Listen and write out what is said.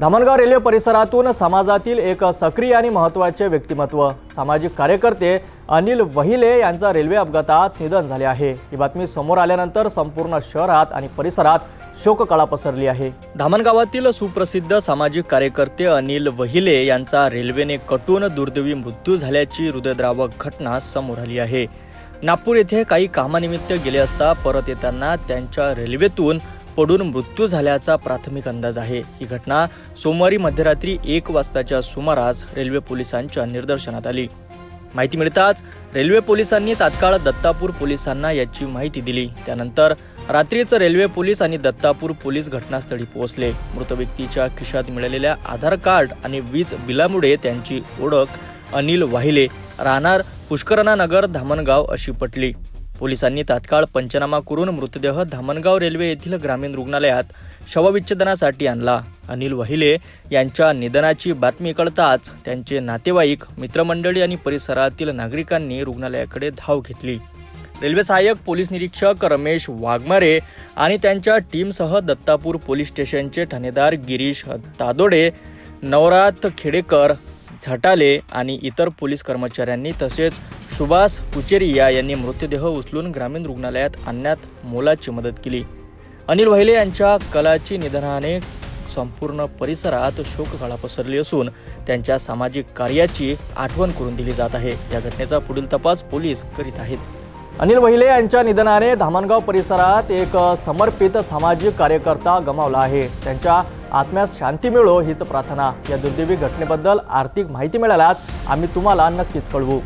Dhamangaon railway परिसरातून समाजातील एक सक्रिय आणि महत्त्वाचे व्यक्तिमत्व. सामाजिक कार्यकर्ते अनिल वहिले यांचा रेल्वे अपघातात निधन झाले आहे. ही बातमी समोर आल्यानंतर संपूर्ण शहरात आणि परिसरात शोककळा पसरली आहे. धामणगावातील सुप्रसिद्ध सामाजिक कार्यकर्ते अनिल वहिले यांचा रेल्वेने कटून दुर्दैवी मृत्यू झाल्याची हृदयद्रावक घटना समोर आली आहे. नागपूर येथे काही कामानिमित्त गेले असता परत येताना त्यांच्या रेल्वेतून पडून मृत्यू झाल्याचा प्राथमिक अंदाज आहे. ही घटना सोमवारी मध्यरात्री एक वाजताच्या सुमारास रेल्वे पोलिसांच्या निदर्शनात आली. माहिती मिळताच रेल्वे पोलिसांनी तात्काळ दत्तापूर पोलिसांना याची माहिती दिली. त्यानंतर रात्रीच रेल्वे पोलीस आणि दत्तापूर पोलीस घटनास्थळी पोहोचले. मृत व्यक्तीच्या खिशात मिळालेल्या आधार कार्ड आणि वीज बिलामुळे त्यांची ओळख अनिल वाहिले राहणार पुष्करणा नगर धामणगाव अशी पटली. पोलिसांनी तात्काळ पंचनामा करून मृतदेह धामणगाव रेल्वे येथील ग्रामीण रुग्णालयात शवविच्छेदनासाठी आणला. अनिल वहिले यांच्या निधनाची बातमी कळताच त्यांचे नातेवाईक मित्रमंडळी आणि परिसरातील नागरिकांनी रुग्णालयाकडे धाव घेतली. रेल्वे सहाय्यक पोलीस निरीक्षक रमेश वाघमारे आणि त्यांच्या टीमसह दत्तापूर पोलीस स्टेशनचे ठाणेदार गिरीश तादोडे नवरात खेडेकर झटाले आणि इतर पोलीस कर्मचाऱ्यांनी तसेच सुभाष कुचेरिया यांनी मृतदेह उचलून ग्रामीण रुग्णालयात आणण्यात मोलाची मदत केली. अनिल वहिले यांच्या कलाची निधनाने संपूर्ण परिसरात शोककळा पसरली असून त्यांच्या सामाजिक कार्याची आठवण करून दिली जात आहे. या घटनेचा पुढील तपास पोलीस करीत आहेत. अनिल वहिले यांच्या निधनाने धामणगाव परिसरात एक समर्पित सामाजिक कार्यकर्ता गमावला आहे. त्यांच्या आत्म्यास शांती मिळो हीच प्रार्थना. या दुर्दैवी घटनेबद्दल आर्थिक माहिती मिळाल्यास आम्ही तुम्हाला नक्कीच कळवू.